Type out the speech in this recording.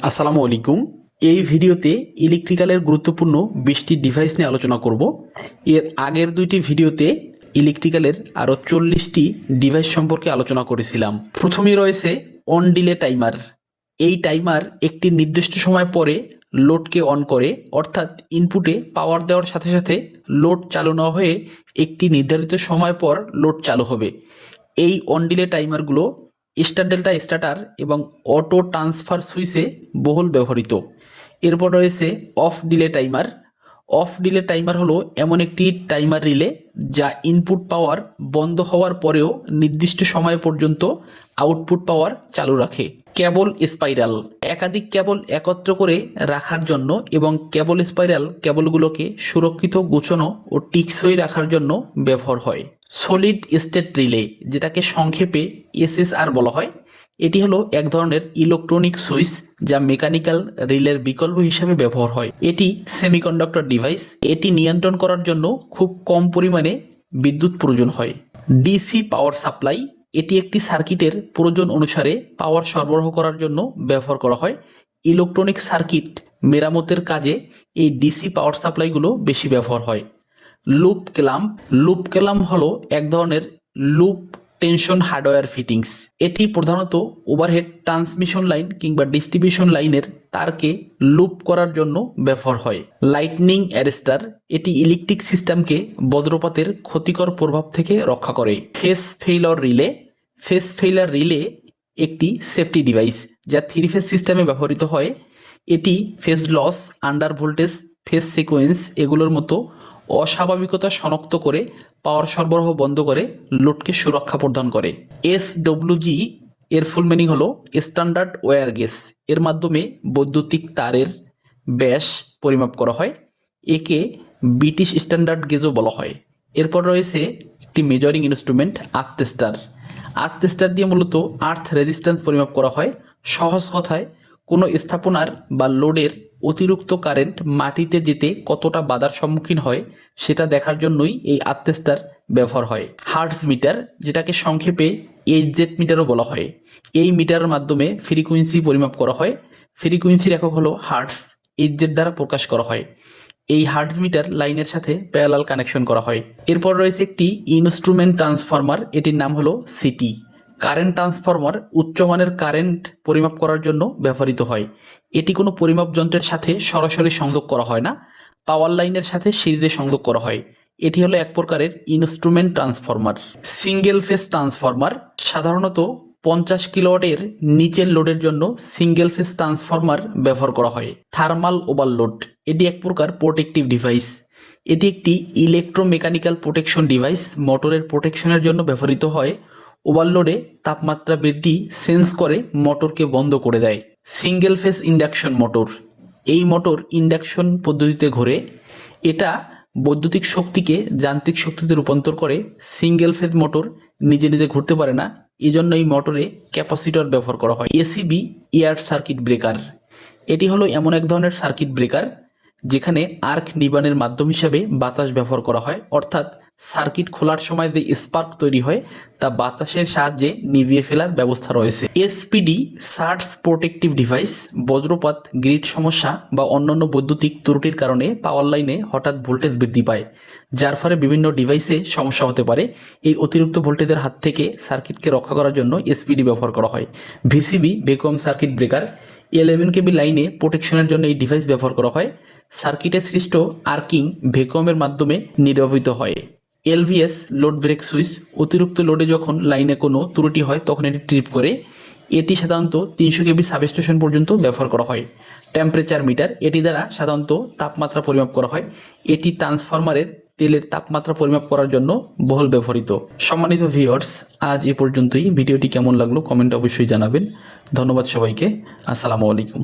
আসসালামু আলাইকুম। এই ভিডিওতে ইলেকট্রিক্যালের গুরুত্বপূর্ণ বিশটি ডিভাইস নিয়ে আলোচনা করব। এর আগের দুইটি ভিডিওতে ইলেকট্রিক্যালের আরও চল্লিশটি ডিভাইস সম্পর্কে আলোচনা করেছিলাম। প্রথমেই রয়েছে অন ডিলে টাইমার এই টাইমার একটি নির্দিষ্ট সময় পরে লোডকে অন করে, অর্থাৎ ইনপুটে পাওয়ার দেওয়ার সাথে সাথে লোড চালু না হয়ে একটি নির্ধারিত সময় পর লোড চালু হবে। এই অন ডিলে টাইমারগুলো স্টার ডেল্টা স্টার্টার এবং অটো ট্রান্সফার সুইচে বহুল ব্যবহৃত। এরপর রয়েছে off delay timer. Off delay timer হলো এমন একটি টাইমার রিলে যা ইনপুট পাওয়ার বন্ধ হওয়ার পরেও নির্দিষ্ট সময় পর্যন্ত আউটপুট পাওয়ার চালু রাখে। কেবল স্পাইরাল একাধিক কেবল একত্র করে রাখার জন্য এবং কেবল স্পাইরাল কেবলগুলোকে সুরক্ষিত, গোছানো ও টিকসই রাখার জন্য ব্যবহার হয়। সলিড স্টেট রিলে যেটাকে সংক্ষেপে এসএসআর বলা হয়, এটি হলো এক ধরনের ইলেকট্রনিক সুইচ যা মেকানিক্যাল রিলের বিকল্প হিসেবে ব্যবহার হয়। এটি সেমিকন্ডাক্টর ডিভাইস এটি নিয়ন্ত্রণ করার জন্য খুব কম পরিমাণে বিদ্যুৎ প্রয়োজন হয়। ডিসি পাওয়ার সাপ্লাই এটি একটি সার্কিটের প্রয়োজন অনুসারে পাওয়ার সরবরাহ করার জন্য ব্যবহার করা হয়। ইলেকট্রনিক সার্কিট মেরামতের কাজে এই ডিসি পাওয়ার সাপ্লাইগুলো বেশি ব্যবহার হয়। লুপ ক্লাম্প লুপ ক্লাম্প হলো এক ধরনের লুপ টেনশন হার্ডওয়্যার ফিটিংস। এটি প্রধানত ওভারহেড ট্রান্সমিশন লাইন কিংবা ডিস্ট্রিবিউশন লাইনের তারকে লুপ করার জন্য ব্যবহার হয়। লাইটনিং অ্যারেস্টার, এটি ইলেকট্রিক সিস্টেমকে বজ্রপাতের ক্ষতিকর প্রভাব থেকে রক্ষা করে। Phase failure relay phase failure relay একটি সেফটি ডিভাইস, যা থ্রি ফেস সিস্টেমে ব্যবহৃত হয়। এটি phase loss, under voltage, phase sequence এগুলোর মতো অস্বাভাবিকতা শনাক্ত করে পাওয়ার সরবরাহ বন্ধ করে লোডকে সুরক্ষা প্রদান করে। এস ডব্লিউজি এর ফুল মিনিং হলো স্ট্যান্ডার্ড ওয়্যার গেস এর মাধ্যমে বৈদ্যুতিক তারের ব্যাস পরিমাপ করা হয়। একে ব্রিটিশ স্ট্যান্ডার্ড গেজও বলা হয়। এরপর রয়েছে একটি মেজারিং ইনস্ট্রুমেন্ট আর্থেস্টার দিয়ে মূলত আর্থ রেজিস্ট্যান্স পরিমাপ করা হয়। সহজ কথায়, কোনো স্থাপনার বা লোডের অতিরিক্ত কারেন্ট মাটিতে যেতে কতটা বাধার সম্মুখীন হয়, সেটা দেখার জন্যই এই আত্মেস্টার ব্যবহার হয়। হার্টস মিটার, যেটাকে সংক্ষেপে এইচজেড মিটারও বলা হয়। এই মিটারের মাধ্যমে ফ্রিকুয়েন্সি পরিমাপ করা হয়। ফ্রিকুয়েন্সির একক হলো হার্টস এইচজেড দ্বারা প্রকাশ করা হয়। এই হার্ট মিটার লাইনের সাথে প্যারালাল কানেকশন করা হয়। এরপর রয়েছে একটি ইনস্ট্রুমেন্ট ট্রান্সফরমার, এটির নাম হলো সিটি কারেন্ট ট্রান্সফরমার উচ্চমানের কারেন্ট পরিমাপ করার জন্য ব্যবহৃত হয়। এটি কোনো পরিমাপ যন্ত্রের সাথে সরাসরি সংযোগ করা হয় না, পাওয়ার লাইনের সাথে সিরিজে সংযোগ করা হয়। এটি হলো এক প্রকারের instrument transformer. Single phase transformer সাধারণত পঞ্চাশ কিলোওয়াটের নিচের লোডের জন্য সিঙ্গেল ফেস ট্রান্সফরমার ব্যবহার করা হয় থার্মাল ওভারলোড এটি এক প্রকার প্রোটেকটিভ ডিভাইস এটি একটি ইলেকট্রোমেকানিক্যাল প্রোটেকশন ডিভাইস মোটরের প্রোটেকশনের জন্য ব্যবহৃত হয়। ওভারলোডে তাপমাত্রা বৃদ্ধি সেন্স করে মোটরকে বন্ধ করে দেয়। সিঙ্গেল ফেস ইন্ডাকশন মোটর এই মোটর ইন্ডাকশন পদ্ধতিতে ঘোরে। এটা বৈদ্যুতিক শক্তিকে যান্ত্রিক শক্তিতে রূপান্তর করে। সিঙ্গেল ফেজ মোটর নিজে নিজে ঘুরতে পারে না। এই জন্য এই মোটরে ক্যাপাসিটর ব্যবহার করা হয় এসিবি এয়ার সার্কিট ব্রেকার। এটি হলো এমন এক ধরনের সার্কিট ব্রেকার যেখানে আর্ক নিবানের মাধ্যম হিসাবে বাতাস ব্যবহার করা হয়, অর্থাৎ সার্কিট খোলার সময় যে স্পার্ক তৈরি হয়, তা বাতাসের সাহায্যে নিভিয়ে ফেলার ব্যবস্থা রয়েছে। এসপিডি সার্টস প্রোটেকটিভ ডিভাইস, বজ্রপাত, গ্রিড সমস্যা বা অন্যান্য বৈদ্যুতিক ত্রুটির কারণে পাওয়ার লাইনে হঠাৎ ভোল্টেজ বৃদ্ধি পায়, যার ফলে বিভিন্ন ডিভাইসে সমস্যা হতে পারে। এই অতিরিক্ত ভোল্টেজের হাত থেকে সার্কিটকে রক্ষা করার জন্য এসপিডি ব্যবহার করা হয়। VCB vacuum circuit breaker eleven KV লাইনে প্রোটেকশনের জন্য এই ডিভাইস ব্যবহার করা হয়। সার্কিটে সৃষ্ট আর্কিং ভেকুয়ামের মাধ্যমে নির্বাপিত হয়। এলভিএস লোড ব্রেক সুইচ অতিরিক্ত লোডে যখন লাইনে কোনো ত্রুটি হয়, তখন এটি ট্রিপ করে। এটি সাধারণত তিনশো কেবি সাবস্টেশন পর্যন্ত ব্যবহার করা হয়। টেম্পারেচার মিটার, এটি দ্বারা সাধারণত তাপমাত্রা পরিমাপ করা হয়। এটি ট্রান্সফরমারের তেলের তাপমাত্রা পরিমাপ করার জন্য বহুল ব্যবহৃত। সম্মানিত ভিউয়ার্স, আজ এ পর্যন্তই। ভিডিওটি কেমন লাগল কমেন্ট অবশ্যই জানাবেন। ধন্যবাদ সবাইকে। আসসালামু আলাইকুম।